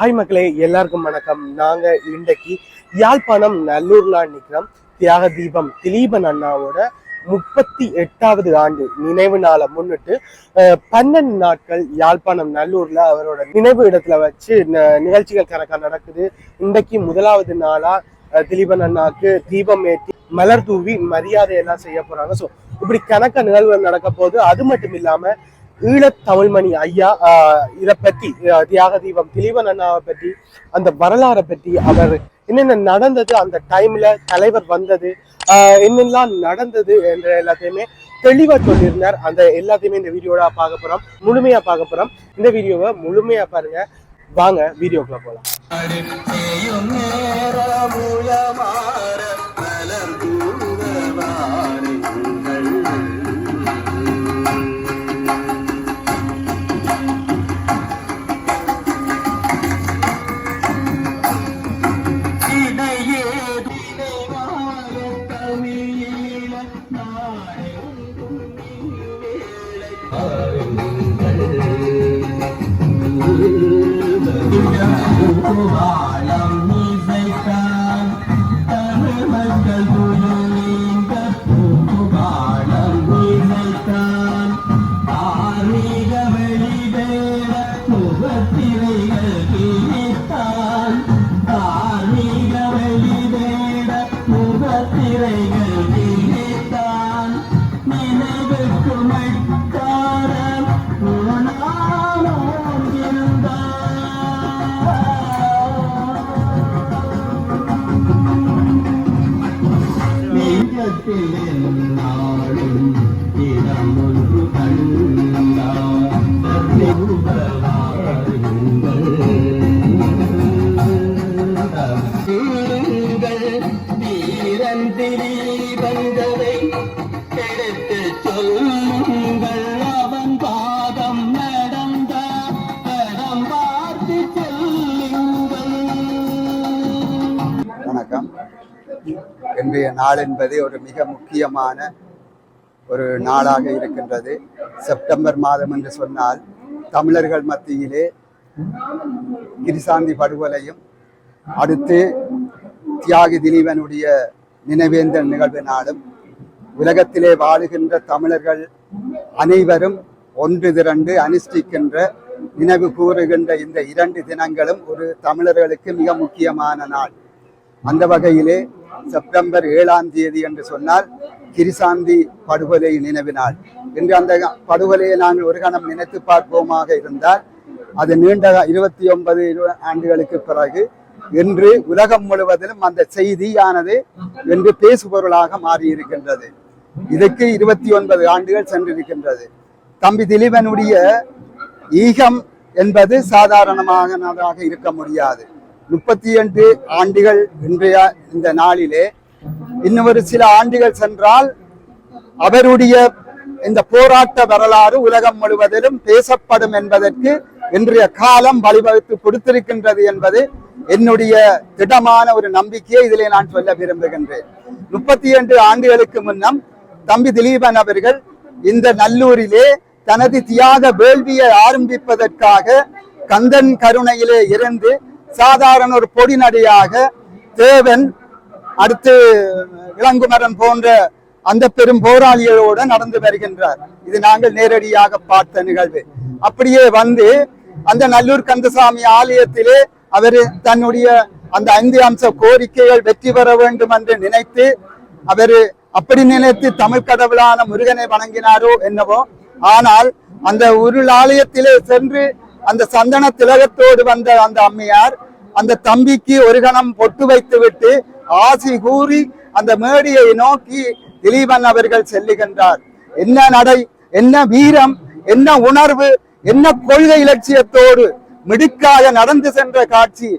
Hi மக்களே எல்லாருக்கும் வணக்கம். நாங்க இன்றைக்கு யாழ்ப்பாணம் நல்லூர்ல நிக்கிறோம். தியாக தீபம் திலீபன் அண்ணாவோட முப்பத்தி எட்டாவது ஆண்டு நினைவு நாளை முன்னிட்டு பன்னெண்டு நாட்கள் யாழ்ப்பாணம் நல்லூர்ல அவரோட நினைவு இடத்துல வச்சு ந- நிகழ்ச்சிகள் கணக்கா நடக்குது. இன்றைக்கு முதலாவது நாளா அஹ், திலீபன் அண்ணாக்கு தீபம் ஏற்றி மலர் தூவி மரியாதை எல்லாம் செய்ய போறாங்க. ஸோ இப்படி கணக்க நிகழ்வுகள் நடக்க போது அது மட்டும் இல்லாம ஈழத்தமிழ்மணி ஐயா இதை பற்றி தியாக தீபம் திலீபன் அண்ணாவை பற்றி அந்த வரலாறை பற்றி அவர் என்னென்ன நடந்தது அந்த டைம்ல தலைவர் வந்தது என்னெல்லாம் நடந்தது என்ற எல்லாத்தையுமே தெளிவா சொல்லியிருந்தார். அந்த எல்லாத்தையுமே இந்த வீடியோட பார்க்க போறோம். முழுமையா பார்க்க போறோம். இந்த வீடியோவை முழுமையா பாருங்க. வாங்க வீடியோக்குள்ள போலாம். வணக்கம். இன்றைய நாள் என்பது ஒரு மிக முக்கியமான ஒரு நாளாக இருக்கின்றது. செப்டம்பர் மாதம் என்று சொன்னால் தமிழர்கள் மத்தியிலே கிரிசாந்தி படுகொலையும் அடுத்து தியாகி திலீபனுடைய நினைவேந்தல் நிகழ்வு நாளும் உலகத்திலே வாழுகின்ற தமிழர்கள் அனைவரும் ஒன்று திரண்டு அனுஷ்டிக்கின்ற நினைவு கூறுகின்ற இந்த இரண்டு தினங்களும் ஒரு தமிழர்களுக்கு மிக முக்கியமான நாள். அந்த வகையிலே செப்டம்பர் ஏழாம் தேதி என்று சொன்னால் கிரிசாந்தி படுகொலை நினைவு நாள் அந்த படுகொலையை நாங்கள் ஒரு கணம் நினைத்து பார்ப்போமாக இருந்தால் அது நீண்ட இருபத்தி ஒன்பது ஆண்டுகளுக்கு பிறகு என்று உலகம் முழுவதிலும் அந்த செய்தியானது என்று பேசுபொருளாக மாறியிருக்கின்றது. இதுக்கு இருபத்தி ஒன்பது ஆண்டுகள் சென்றிருக்கின்றது. தம்பி திலீபனுடைய ஈகம் என்பது சாதாரணமானதாக இருக்க முடியாது. முப்பத்தி எட்டு ஆண்டுகள் இன்றைய இந்த நாளிலே இன்னும் ஒரு சில ஆண்டுகள் சென்றால் அவருடைய இந்த போராட்ட வரலாறு உலகம் முழுவதிலும் பேசப்படும் என்பதற்கு இன்றைய காலம் வழிவகுத்து கொடுத்திருக்கின்றது என்பது என்னுடைய திடமான ஒரு நம்பிக்கையை இதிலே நான் சொல்ல விரும்புகின்றேன். முப்பத்தி இரண்டு ஆண்டுகளுக்கு முன்னம் தம்பி திலீபன் அவர்கள் இந்த நல்லூரிலே தனது தியாக வேள்வியை ஆரம்பிப்பதற்காக கந்தன் கருணையிலே இருந்து சாதாரண ஒரு பொடிநடையாக தேவன் அடுத்து இளங்குமரன் போன்ற அந்த பெரும் போராளிகளோடு நடந்து வருகின்றார். இது நாங்கள் நேரடியாக பார்த்த நிகழ்வு. அப்படியே வந்து அந்த நல்லூர் கந்தசாமி ஆலயத்திலே அவர் தன்னுடைய அந்த ஐந்து அம்ச கோரிக்கைகள் வெற்றி பெற வேண்டும் என்று நினைத்து அவர் அப்படி நினைத்து தமிழ் கடவுளான முருகனை வணங்கினாரோ என்னவோ ஆனால் அந்த உருள் ஆலயத்திலே சென்று அந்த சந்தன திலகத்தோடு வந்த அந்த அம்மையார் அந்த தம்பிக்கு ஒரு கணம் பொட்டு வைத்து விட்டு ஆசி கூறி அந்த மேடையை நோக்கி திலீபன் அவர்கள் செல்லுகின்றார். என்ன நடை என்ன வீரம் என்ன உணர்வு என்ன கொள்கை இலட்சியத்தோடு மிடுக்காக நடந்து சென்ற காட்சி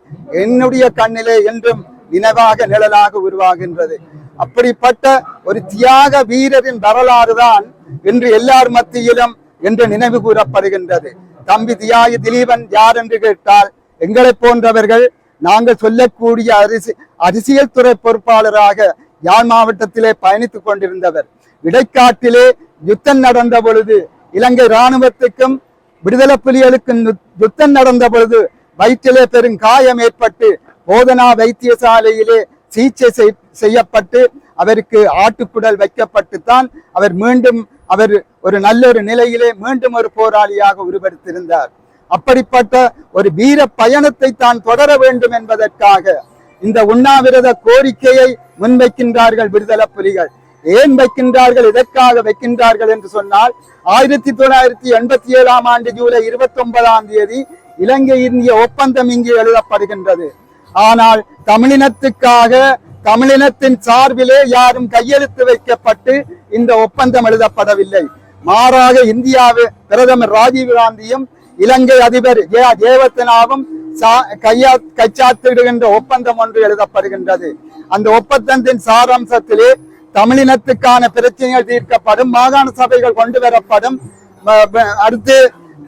என்னுடைய கண்ணிலே என்றும் நினைவாக நிழலாக உருவாகின்றது. அப்படிப்பட்ட ஒரு தியாக வீரரின் வரலாறு தான் இன்று எல்லார் மத்தியிலும் என்று நினைவு கூறப்படுகின்றது. தம்பி தியாகி திலீபன் யார் என்று கேட்டால் எங்களை போன்றவர்கள் நாங்கள் சொல்லக்கூடிய அரிசி அரசியல் துறை பொறுப்பாளராக யாழ் மாவட்டத்திலே பயணித்துக் கொண்டிருந்தவர். இடைக்காட்டிலே யுத்தம் நடந்த பொழுது இலங்கை இராணுவத்துக்கும் விடுதலை புலிகளுக்கும் யுத்தம் நடந்த பொழுது வயிற்றிலே பெரும் காயம் ஏற்பட்டு போதனா வைத்தியசாலையிலே சிகிச்சை செய்- செய்யப்பட்டு அவருக்கு ஆட்டுக்குடல் வைக்கப்பட்டுத்தான் அவர் மீண்டும் அவர் ஒரு நல்ல ஒரு நிலையிலே மீண்டும் ஒரு போராளியாக உருவெடுத்திருந்தார். அப்படிப்பட்ட ஒரு வீர பயணத்தை தான் தொடர வேண்டும் என்பதற்காக இந்த உண்ணாவிரத கோரிக்கையை முன்வைக்கின்றார்கள் விடுதலை புலிகள். ஏன் வைக்கின்றார்கள்? எதற்காக வைக்கின்றார்கள் என்று சொன்னால் ஆயிரத்தி தொள்ளாயிரத்தி எண்பத்தி ஏழாம் ஆண்டு ஜூலை இருபத்தி ஒன்பதாம் தேதி இலங்கை இந்திய ஒப்பந்தம் இங்கு எழுதப்படுகின்றது. ஆனால் தமிழினத்துக்காக தமிழினத்தின் சார்பிலே யாரும் கையெழுத்து வைக்கப்பட்டு இந்த ஒப்பந்தம் எழுதப்படவில்லை. மாறாக இந்தியாவு பிரதமர் ராஜீவ் காந்தியும் இலங்கை அதிபர் ஏ ஜெயவர்த்தனாவும் கையா கைச்சாத்திடுகின்ற ஒப்பந்தம் ஒன்று எழுதப்படுகின்றது. அந்த ஒப்பந்தத்தின் சாராம்சத்திலே தமிழினத்துக்கான பிரச்சனைகள் தீர்க்கப்படும் மாகாண சபைகள் கொண்டு வரப்படும். அடுத்து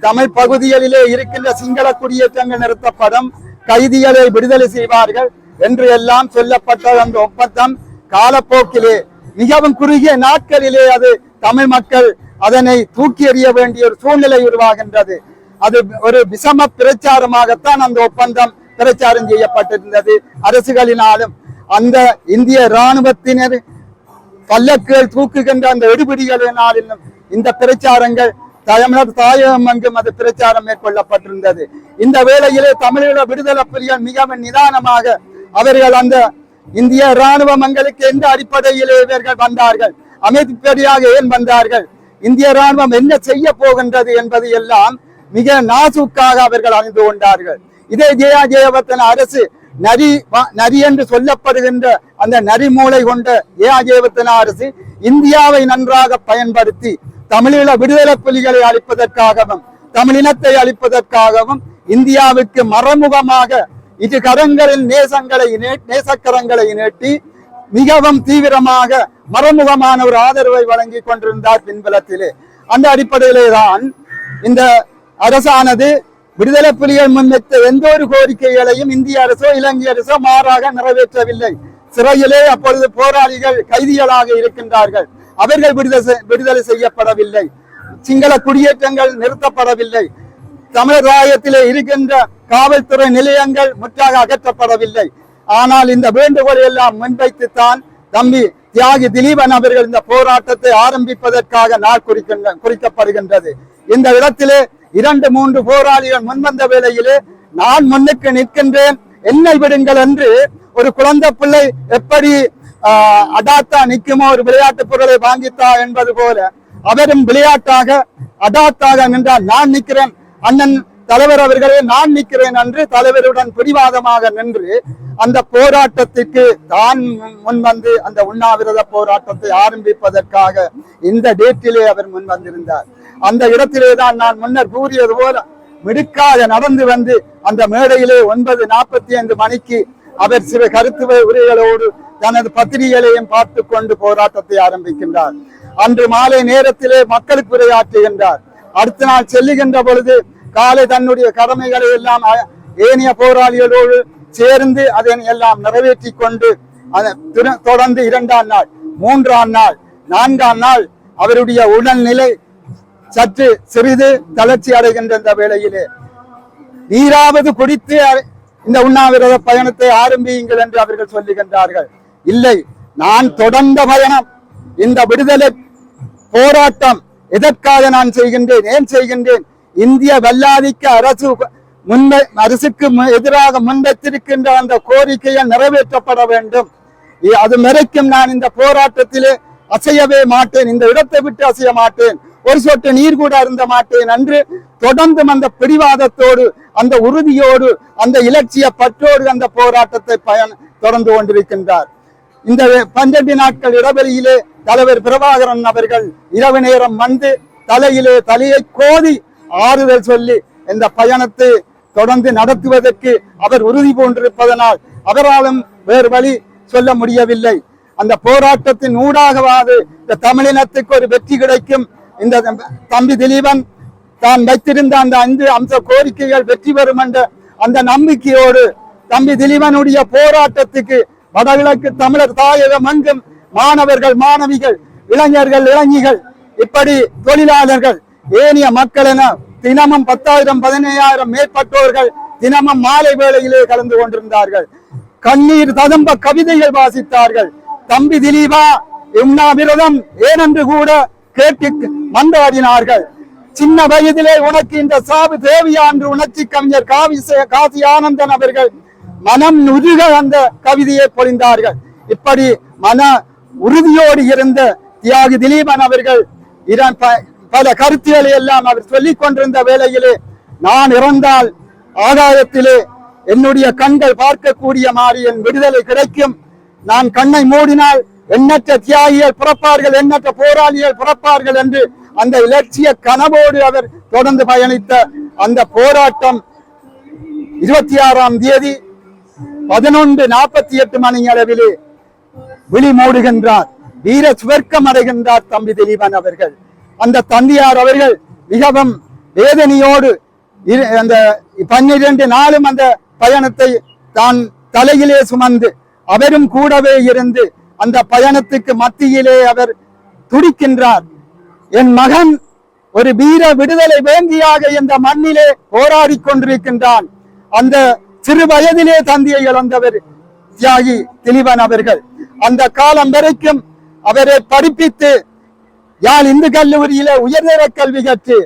தமிழ் பகுதிகளிலே இருக்கின்ற சிங்கள குடியேற்றங்கள் நிறுத்தப்படும். கைதிகளை விடுதலை செய்வார்கள். என்று எல்லாம் சொல்லப்பட்ட அந்த ஒப்பந்தம் காலப்போக்கிலே. மிகவும் குறுகிய நாட்களிலே அது தமிழ் மக்கள் அதனை தூக்கி எறிய வேண்டிய ஒரு சூழ்நிலை உருவாகின்றது. அது ஒரு விஷம பிரச்சாரமாகத்தான் அந்த ஒப்பந்தம் பிரச்சாரம் செய்யப்பட்டிருந்தது. அரசுகளினாலும் அந்த இந்திய இராணுவத்தினர் பல்லக்குகள் தூக்குகின்ற அந்த எடுபிடிகளினாலும் இந்த பிரச்சாரங்கள் தமிழர் தாயகம் எங்கும் அது பிரச்சாரம் மேற்கொள்ளப்பட்டிருந்தது. இந்த வேளையிலே தமிழீழ விடுதலை புலிகள் மிகவும் நிதானமாக அவர்கள் அந்த இந்திய ராணுவ மங்களுக்கு எந்த அடிப்படையிலே இவர்கள் வந்தார்கள்? அமைதிப்படியாக ஏன் வந்தார்கள்? இந்திய இராணுவம் என்ன செய்ய போகின்றது என்பது எல்லாம் மிக நாசுக்காக அவர்கள் அறிந்து கொண்டார்கள். இதே ஜெயா ஜெயவர்த்தன அரசு நரி வ- நரி என்று சொல்லப்படுகின்ற அந்த நரி மூளை கொண்ட ஜெயா ஜெயவர்த்தன அரசு இந்தியாவை நன்றாக பயன்படுத்தி தமிழீழ விடுதலை புலிகளை அளிப்பதற்காகவும் தமிழினத்தை அளிப்பதற்காகவும் இந்தியாவுக்கு மறைமுகமாக இரு கரங்களில் நேசங்களை நேசக்கரங்களை நீட்டி மிகவும் தீவிரமாக மறைமுகமான ஒரு ஆதரவை வழங்கி கொண்டிருந்தார் பின்பலத்திலே. அந்த அடிப்படையிலே தான் இந்த அரசானது விடுதலை புலிகள் முன்வைத்த எந்த ஒரு கோரிக்கைகளையும் இந்திய அரசோ இலங்கை அரசோ மாறாக நிறைவேற்றவில்லை. சிறையிலே அப்பொழுது போராளிகள் கைதிகளாக இருக்கின்றார்கள். அவர்கள் விடுதலை செய்- விடுதலை செய்யப்படவில்லை. சிங்கள குடியேற்றங்கள் நிறுத்தப்படவில்லை. தமிழர் ராயத்திலே இருக்கின்ற காவல்துறை நிலையங்கள் முற்றாக அகற்றப்படவில்லை. ஆனால் இந்த வேண்டுகோளை எல்லாம் முன்வைத்துத்தான் தம்பி தியாகி திலீபன் அவர்கள் இந்த போராட்டத்தை ஆரம்பிப்பதற்காக நாள் குறிக்கின்ற குறிக்கப்படுகின்றது. இந்த இடத்திலே இரண்டு மூன்று போராளிகள் முன்வந்த வேளையிலே நான் முன்னுக்கு நிற்கின்றேன். என்னை விடுங்கள் என்று ஒரு குழந்தை பிள்ளை எப்படி ஆஹ், அடாத்தா நிற்குமோ ஒரு விளையாட்டு பொருளை வாங்கித்தா என்பது போல அவரும் விளையாட்டாக அடாத்தாக நின்றார். நான் நிற்கிறேன். அண்ணன் தலைவர் அவர்களே நான் நிற்கிறேன் என்று தலைவருடன் பிடிவாதமாக நின்று அந்த போராட்டத்திற்கு தான் முன்வந்து அந்த உண்ணாவிரத போராட்டத்தை ஆரம்பிப்பதற்காக இந்த டேட்டிலே அவர் முன் வந்திருந்தார். அந்த இடத்திலே தான் நான் முன்னர் கூறியது போல மிடுக்காக நடந்து வந்து அந்த மேடையிலே ஒன்பது நாற்பத்தி ஐந்து மணிக்கு அவர் சில கருத்துவ உரைகளோடு தனது பத்திரிகைகளையும் பார்த்து கொண்டு போராட்டத்தை ஆரம்பிக்கின்றார். அன்று மாலை நேரத்திலே மக்களுக்கு உரையாற்றுகின்றார். அடுத்த நாள் செல்லுகின்ற பொழுது காலை தன்னுடைய கடமைகளை எல்லாம் ஏனைய போராளிகளோடு சேர்ந்து அதை எல்லாம் நிறைவேற்றி கொண்டு தொடர்ந்து இரண்டாம் நாள் மூன்றாம் நாள் நான்காம் நாள் அவருடைய உடல்நிலை சற்று சிறிது தளர்ச்சி அடைகின்ற இந்த வேளையிலே. நீராவது குடித்து இந்த உண்ணாவிரத பயணத்தை ஆரம்பியுங்கள் என்று அவர்கள் சொல்லுகின்றார்கள். இல்லை நான் தொடர்ந்த பயணம் இந்த விடுதலை போராட்டம் எதற்காக நான் செய்கின்றேன் ஏன் செய்கின்றேன்? இந்திய வல்லாதிக்க அரசு முன்வை அரசுக்கு மு- எதிராக முன்வைத்திருக்கின்ற அந்த கோரிக்கையை நிறைவேற்றப்பட வேண்டும். அது வரைக்கும் நான் இந்த போராட்டத்திலே அசையவே மாட்டேன். இந்த இடத்தை விட்டு அசைய மாட்டேன். ஒரு சொட்டு நீர் கூட அருந்த மாட்டேன் என்று தொடர்ந்தும் அந்த பிடிவாதத்தோடு அந்த உறுதியோடு அந்த இலட்சிய பற்றோடு அந்த போராட்டத்தை பயன் தொடர்ந்து கொண்டிருக்கின்றார். இந்த பன்னெண்டு நாட்கள் இடைவெளியிலே தலைவர் பிரபாகரன் அவர்கள் இரவு நேரம் வந்து தலையிலே தலையை கோதி ஆறுதல் சொல்லி இந்த பயணத்தை தொடர்ந்து நடத்துவதற்கு அவர் உறுதி பூண்டிருப்பதனால் அவராலும் வேறு வழி சொல்ல முடியவில்லை. அந்த போராட்டத்தின் ஊடாகவாது இந்த தமிழினத்துக்கு ஒரு வெற்றி கிடைக்கும். இந்த தம்பி திலீபன் தான் வைத்திருந்த அந்த ஐந்து அம்ச கோரிக்கைகள் வெற்றி பெறும் என்ற அந்த நம்பிக்கையோடு தம்பி திலீபனுடைய போராட்டத்துக்கு வடகிழக்கு தமிழர் தாயகம் எங்கும் மாணவர்கள் மாணவிகள் இளைஞர்கள் இளைஞிகள் இப்படி தொழிலாளர்கள் ஏனிய மக்கள் என தினமும் பத்தாயிரம் பதினையாயிரம் மேற்பட்டோர்கள் தினமும் மாலை வேளையிலே கலந்து கொண்டிருந்தார்கள். கண்ணீர் ததும்ப கவிதைகள் வாசித்தார்கள். தம்பி திலீபா உண்ணாவிரதம் ஏனென்று கூட கேட்டு மன்றாடினார்கள். சின்ன வயதிலே உனக்கு இந்த சாவு தேவையா? என்று உணர்ச்சி கவிஞர் காவி காசி ஆனந்தன் அவர்கள் மனம் உருக அந்த கவிதையை பொழிந்தார்கள். இப்படி மன உறுதியோடு இருந்த தியாகி திலீபன் அவர்கள் இran பல கருத்துக்களை எல்லாம் அவர் சொல்லிக் கொண்டிருந்த வேளையிலே நான் இறந்தால் ஆகாயத்திலே என்னுடைய கண்கள் பார்க்கக்கூடிய மாதிரி என் விடுதலை கிடைக்கும். நான் கண்ணை மூடினால் எண்ணற்ற தியாகிகள் பிறப்பார்கள் எண்ணற்ற போராளிகள் பிறப்பார்கள் என்று அந்த இலட்சிய கனவோடு அவர் தொடர்ந்து பயணித்த அந்த போராட்டம் இருபத்தி ஆறாம் தேதி பதினொன்று நாற்பத்தி எட்டு மணி அளவிலே விழி மூடுகின்றார். வீர சுவர்க்கம் அடைகின்றார் தம்பி திலீபன் அவர்கள். அந்த தந்தையார் அவர்கள் மிகவும் வேதனையோடு அந்த பன்னிரண்டு நாளும் அந்த பயணத்தை தான் தலையிலே சுமந்து அவரும் கூடவே இருந்து அந்த பயணத்துக்கு மத்தியிலே அவர் துடிக்கின்றார். என் மகன் ஒரு வீர விடுதலை வேங்கியாக இந்த மண்ணிலே போராடி கொண்டிருக்கின்றான். அந்த சிறு வயதிலே தந்தையை இழந்தவர் தியாகி திலீபன் அவர்கள். அந்த காலம் வரைக்கும் அவரை படிப்பித்து யாழ் இந்து கல்லூரியில உயர்தர கல்வி கற்று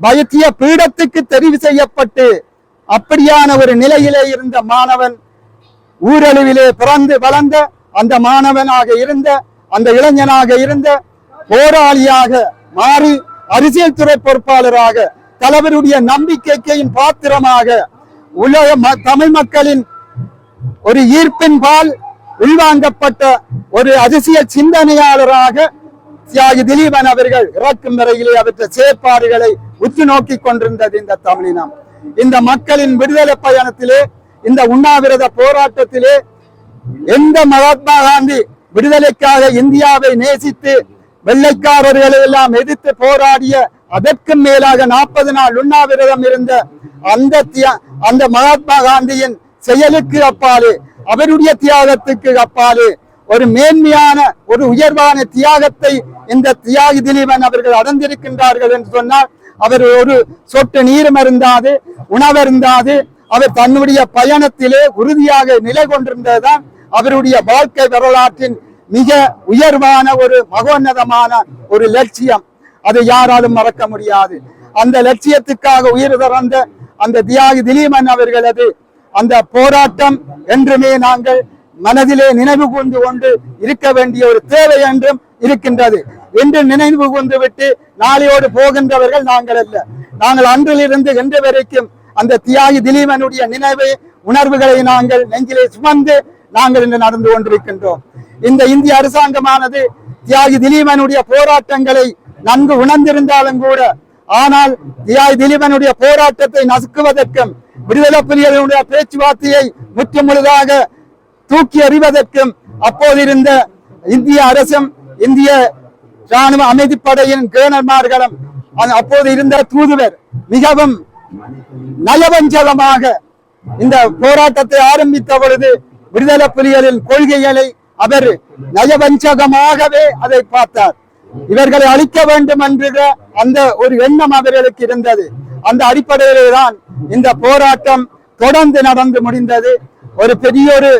பயத்திய பீடத்துக்கு தெரிவு செய்யப்பட்டு அப்படியான ஒரு நிலையிலே இருந்த மாணவன் ஊரளவிலே பிறந்து வளர்ந்த அந்த மாணவனாக இருந்த அந்த இளைஞனாக இருந்த போராளியாக மாறி அரசியல் துறை பொறுப்பாளராக தலைவருடைய நம்பிக்கைக்கையின் பாத்திரமாக உலக ம- தமிழ் மக்களின் ஒரு ஈர்ப்பின் பால் உள்வாங்கப்பட்ட ஒரு அதிசய சிந்தனையாளராக தியாகி திலீபன் அவர்கள் இறக்கும் வரையிலே அவற்றை செயற்பாடுகளை உற்று நோக்கிக் கொண்டிருந்தது இந்த தமிழினம் இந்த மக்களின் விடுதலை பயணத்திலே இந்த உண்ணாவிரத போராட்டத்திலே எந்த மகாத்மா காந்தி விடுதலைக்காக இந்தியாவை நேசித்து வெள்ளைக்காரர்களை எல்லாம் எதிர்த்து போராடிய அதற்கும் மேலாக நாற்பது நாள் உண்ணாவிரதம் இருந்த அந்த அந்த மகாத்மா காந்தியின் செயலுக்கு அப்பாலே அவருடைய தியாகத்துக்கு அப்பாலே ஒரு மேன்மையான ஒரு உயர்வான தியாகத்தை இந்த தியாகி திலீபன் அவர்கள் அடைந்திருக்கின்றார்கள் என்று சொன்னால் அவர் ஒரு சொட்டு நீரும் அருந்தாது உணவருந்தாது அவர் தன்னுடைய பயணத்திலே உறுதியாக நிலை கொண்டிருந்ததுதான் அவருடைய வாழ்க்கை வரலாற்றின் மிக உயர்வான ஒரு மகோன்னதமான ஒரு லட்சியம். அதை யாராலும் மறக்க முடியாது. அந்த லட்சியத்துக்காக உயிர் திறந்த அந்த தியாகி திலீபன் அவர்களது அந்த போராட்டம் என்றுமே நாங்கள் மனதிலே நினைவு கூர்ந்து கொண்டு இருக்க வேண்டிய ஒரு தேவை என்றும் இருக்கின்றது. என்று நினைவு கூர்ந்து விட்டு நாளையோடு போகின்றவர்கள் நாங்கள் அல்ல. நாங்கள் அன்றிலிருந்து இன்று வரைக்கும் அந்த தியாகி திலீபனுடைய நினைவு உணர்வுகளை நாங்கள் நெஞ்சிலே சுமந்து நாங்கள் இன்று நடந்து கொண்டிருக்கின்றோம். இந்த இந்திய அரசாங்கமானது தியாகி திலீபனுடைய போராட்டங்களை நன்கு உணர்ந்திருந்தாலும் கூட ஆனால் தியாகி திலீபனுடைய போராட்டத்தை நசுக்குவதற்கும் விடுதலை புலிகளுடைய பேச்சுவார்த்தையை முற்றுமுழுதாக தூக்கி எறிவதற்கும் அப்போது இருந்த இந்திய அரசும் இந்திய ராணுவ அமைதிப்படையின் கேணர்மார்களும் அப்போது இருந்த தூதுவர் மிகவும் நயவஞ்சகமாக இந்த போராட்டத்தை ஆரம்பித்த பொழுது விடுதலை புலிகளின் கொள்கைகளை அவர் நயவஞ்சகமாகவே அதை பார்த்தார். இவர்களை அழிக்க வேண்டும் என்கிற அந்த ஒரு எண்ணம் அவர்களுக்கு இருந்தது. அந்த அடிப்படையிலே தான் இந்த போராட்டம் தொடர்ந்து நடந்து முடிந்தது. ஒரு பெரிய ஒரு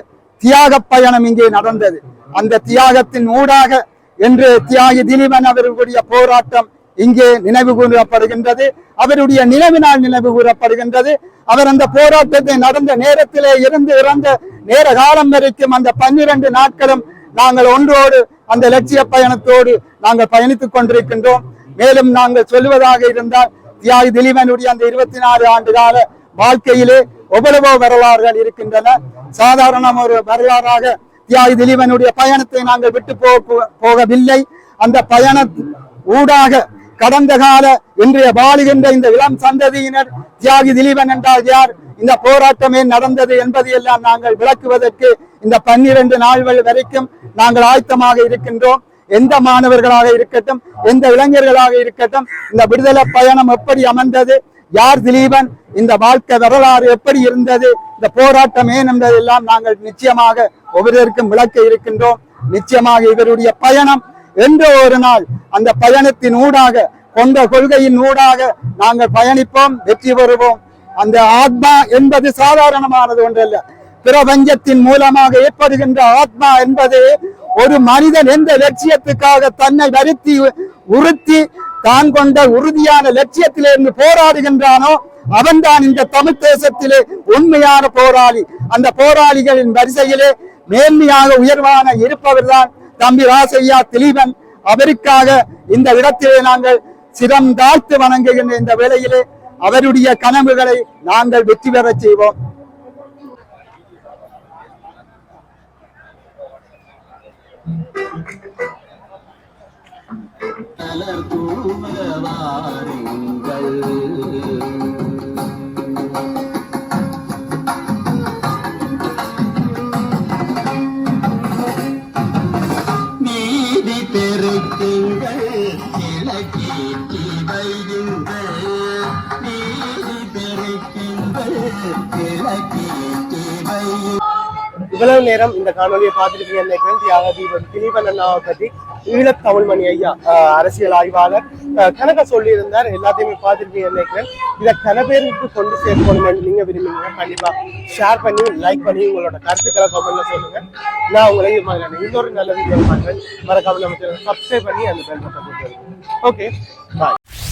தியாக பயணம் இங்கே நடந்தது. அந்த தியாகத்தின் ஊடாக என்று தியாகி திலீபன் அவர்களுடைய போராட்டம் இங்கே நினைவு கூறப்படுகின்றது. அவருடைய நினைவினால் நினைவு கூறப்படுகின்றது. அவர் அந்த போராட்டத்தை நடந்த நேரத்திலே இருந்து இறந்த நேர காலம் வரைக்கும் அந்த பன்னிரண்டு நாட்களும் நாங்கள் ஒன்றோடு அந்த லட்சிய பயணத்தோடு நாங்கள் பயணித்துக் கொண்டிருக்கின்றோம். மேலும் நாங்கள் சொல்லுவதாக இருந்தால் தியாகி திலீபனுடைய அந்த இருபத்தி நாலு ஆண்டு கால வாழ்க்கையிலே எவ்வளவோ வரலாறுகள் இருக்கின்றன. சாதாரண ஒரு வரலாறாக தியாகி திலீபனுடைய பயணத்தை நாங்கள் விட்டு போக போகவில்லை. அந்த பயண ஊடாக கடந்த கால இன்றைய வாழுகின்ற இந்த இளம் சந்ததியினர் தியாகி திலீபன் என்றால் யார்? இந்த போராட்டமே நடந்தது என்பதையெல்லாம் நாங்கள் விளக்குவதற்கு இந்த பன்னிரண்டு நாள்கள் வரைக்கும் நாங்கள் ஆயத்தமாக இருக்கின்றோம். எந்த மாணவர்களாக இருக்கட்டும் எந்த இளைஞர்களாக இருக்கட்டும் இந்த விடுதலை பயணம் எப்படி அமர்ந்தது யார் திலீபன்? இந்த வாழ்க்கை வரலாறு எப்படி இருந்தது? இந்த போராட்டம் ஏன் என்பதெல்லாம் நாங்கள் நிச்சயமாக ஒவ்வொருவருக்கும் விளக்க இருக்கின்றோம். நிச்சயமாக இவருடைய பயணம் என்ற ஒரு நாள் அந்த பயணத்தின் ஊடாக கொண்ட கொள்கையின் ஊடாக நாங்கள் பயணிப்போம் வெற்றி பெறுவோம். அந்த ஆத்மா என்பது சாதாரணமானது ஒன்றல்ல. பிரபஞ்சத்தின் மூலமாக ஏற்படுகின்ற ஆத்மா என்பது ஒரு மனிதன் எந்த லட்சியத்துக்காக தன்னை வருத்தி உறுத்தி தான் கொண்ட உறுதியான லட்சியத்திலிருந்து போராடுகின்றானோ அவன்தான் இந்த தமிழ் தேசத்திலே உண்மையான போராளி. அந்த போராளிகளின் வரிசையிலே மேன்மையாக உயர்வான இருப்பவர்தான் தம்பி ராசையா திலீபன். அவருக்காக இந்த இடத்திலே நாங்கள் சிரம் தாழ்த்து வணங்குகின்ற இந்த வேளையிலே அவருடைய கனவுகளை நாங்கள் வெற்றி பெறச் செய்வோம். மலர் தூவ வாருங்கள் நீதி பெருக்குங்கள் இலக்கீட்டி வையுங்கள். நீதி பெருக்குங்கள் இலக்கீட்டி வையுங்கள் இவ்வளவு நேரம் இந்த காணொலியை பார்த்துருக்கீங்க நினைக்கிறேன் தியாக தீபம் திலீபன் அண்ணாவை பற்றி ஈழத்தமிழ்மணி ஐயா அரசியல் ஆய்வாளர் கனக சொல்லியிருந்தார். எல்லாத்தையுமே பார்த்துருக்கீங்க நினைக்கிறேன். இதை கன பேருக்கு கொண்டு சேர்க்கணும் நீங்க விரும்புங்க கண்டிப்பா ஷேர் பண்ணி லைக் பண்ணி உங்களோட கருத்துக்களை கமெண்ட்ல சொல்லுங்க. நான் உங்களை இது மாதிரியான இன்னொரு நல்ல வீடியோ பண்றேன் மறக்காம நம்ம சப்ஸ்கிரைப் பண்ணி அந்த பெல் பட்டன் ஓகே பாய்